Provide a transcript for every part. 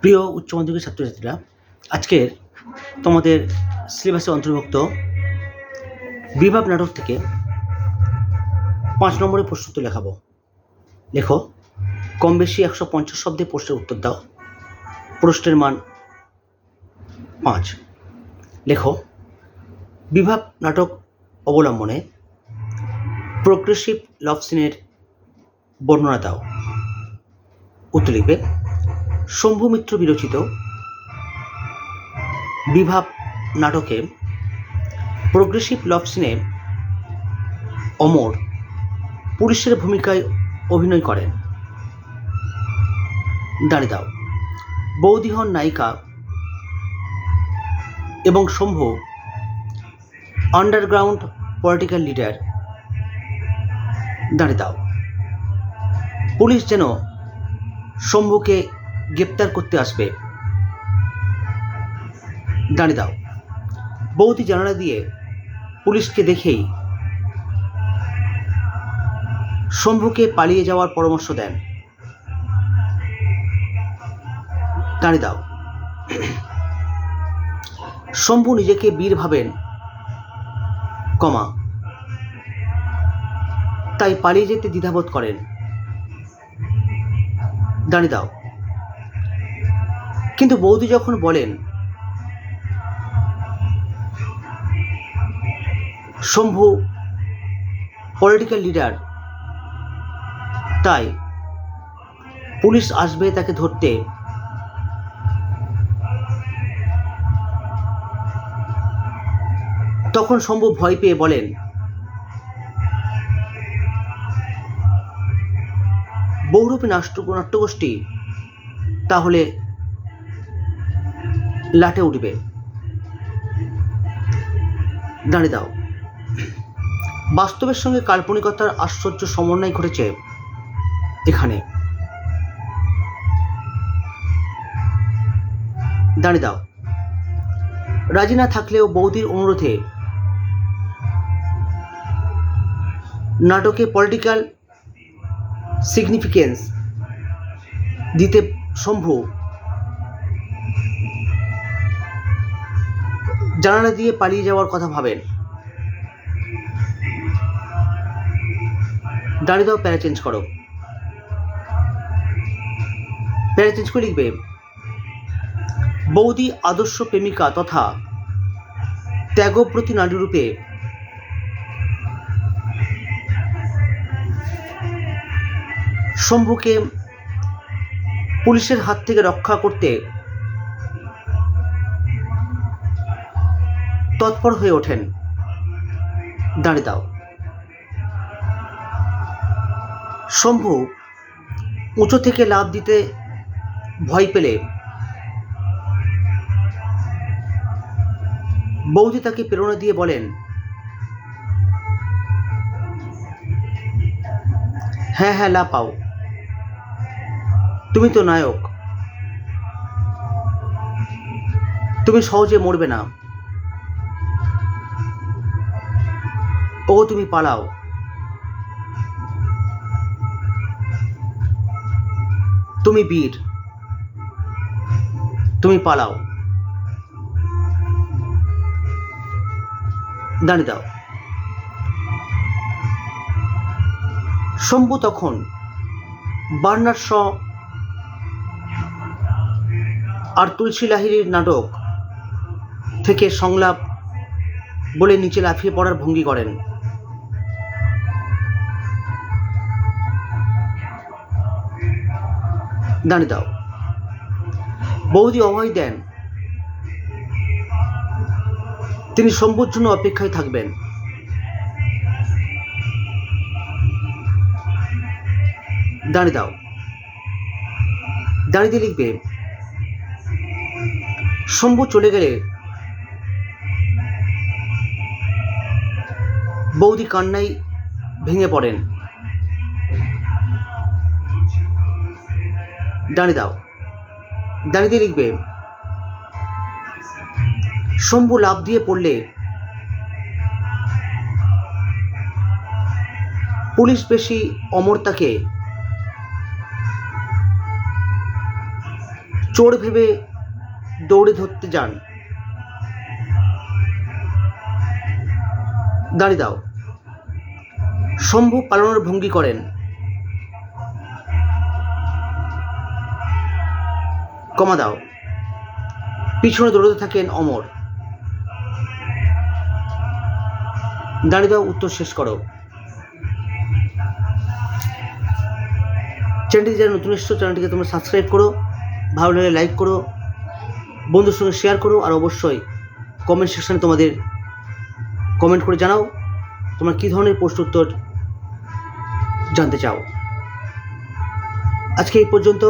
প্রিয় উচ্চ মাধ্যমিকের ছাত্রছাত্রীরা, আজকের তোমাদের সিলেবাসে অন্তর্ভুক্ত বিভাগ নাটক থেকে পাঁচ নম্বরের প্রশ্ন লেখাবো। লেখো, কম বেশি একশো পঞ্চাশ শব্দে প্রশ্নের উত্তর দাও। প্রশ্নের মান পাঁচ। লেখো, বিভাগ নাটক অবলম্বনে প্রোগ্রেসিভ লাভ সিনের বর্ণনা দাও। উত্তর লিখবে শম্ভু মিত্র বিরচিত বিভাব নাটকে প্রোগ্রেসিভ লাভ সিনে অমর পুলিশের ভূমিকায় অভিনয় করেন। দাঁড়িয়ে দাও বৌদি হন নায়িকা এবং শম্ভু আন্ডারগ্রাউন্ড পলিটিক্যাল লিডার। দাঁড়িয়ে দাও পুলিশ যেন শম্ভুকে গ্রেপ্তার করতে আসবে। দাঁড়িয়ে দাও। বৌদি জানালা দিয়ে পুলিশকে দেখেই শম্ভুকে পালিয়ে যাওয়ার পরামর্শ দেন। দাঁড়িয়ে দাও। শম্ভু নিজেকে বীর ভাবেন। কমা। তাই পালিয়ে যেতে দ্বিধাবোধ করেন। দাঁড়িয়ে দাও। কিন্তু বৌদি যখন বলেন, শম্ভু পলিটিক্যাল লিডার তাই পুলিশ আসবে তাকে ধরতে, তখন শম্ভু ভয় পেয়ে বলেন, বহুরূপী নাট্য নাট্যগোষ্ঠী, তাহলে লাটে উঠবে। দাঁড়িয়ে দাও। বাস্তবের সঙ্গে কাল্পনিকতার আশ্চর্য সমন্বয় ঘটেছে এখানে। দাঁড়িয়ে দাও। রাজি না থাকলেও বৌদির অনুরোধে নাটকে পলিটিক্যাল সিগনিফিকেন্স দিতে শম্ভু জানালা দিয়ে পালিয়ে যাওয়ার কথা ভাবেন। দাঁড়িয়ে দাও, প্যারা চেঞ্জ করো। প্যারা চেঞ্জ করে লিখবে, বৌদি আদর্শ প্রেমিকা তথা ত্যাগপ্রতি নারীরূপে শম্ভুকে পুলিশের হাত থেকে রক্ষা করতে তৎপর হয়ে ওঠেন। দাঁড়িয়ে দাও। শম্ভু উঁচু থেকে লাভ দিতে ভয় পেলে। বৌদি তাকে প্রেরণা দিয়ে বলেন হ্যাঁ হ্যাঁ লাপাও তুমি তো নায়ক। তুমি সহজে মরবে না। ও তুমি পালাও। তুমি বীর। তুমি পালাও। দাঁড়িয়ে দাও। শম্ভু তখন বার্নার শ আর তুলসী লাহিড়ির নাটক থেকে সংলাপ বলে নিচে লাফিয়ে পড়ার ভঙ্গি করেন। দাঁড়িয়ে দাও। বৌদি অভয় দেন। তিনি শম্ভুর জন্য অপেক্ষায় থাকবেন। দাঁড়িয়ে দাও। দাঁড়িয়ে লিখবে, শম্ভু চলে গেলে বৌদি কান্নায় ভেঙে পড়েন। দাঁড়িয়ে দাও। দাঁড়িয়ে দিয়ে লিখবে, শম্ভু লাভ দিয়ে পড়লে পুলিশ বেশি অমরতাকে চোর ভেবে দৌড়ে ধরতে যান। দাঁড়িয়ে দাও। শম্ভু পালানোর ভঙ্গি করেন। কমা দাও। পিছনে দৌড়তে থাকেন অমর। দাঁড়িয়ে দাও, উত্তর শেষ করো। চ্যানেলটি যারা নতুন এসছো, চ্যানেলটিকে তোমরা সাবস্ক্রাইব করো, ভালো লাগলে লাইক করো বন্ধুর সঙ্গে শেয়ার করো, আর অবশ্যই কমেন্ট সেকশানে তোমাদের কমেন্ট করে জানাও, তোমরা কী ধরনের প্রশ্ন উত্তর জানতে চাও। আজকে এই পর্যন্ত।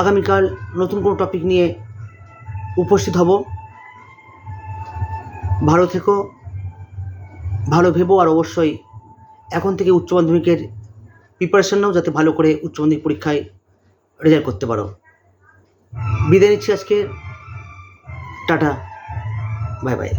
আগামীকাল নতুন কোনো টপিক নিয়ে উপস্থিত হব। ভালো থেকো, ভালো ভেবো, আর অবশ্যই এখন থেকে উচ্চ মাধ্যমিকের প্রিপারেশন নাও, যাতে ভালো করে উচ্চ মাধ্যমিক পরীক্ষায় রেজাল্ট করতে পারো। বিদায় নিচ্ছি আজকে। টাটা। Bye bye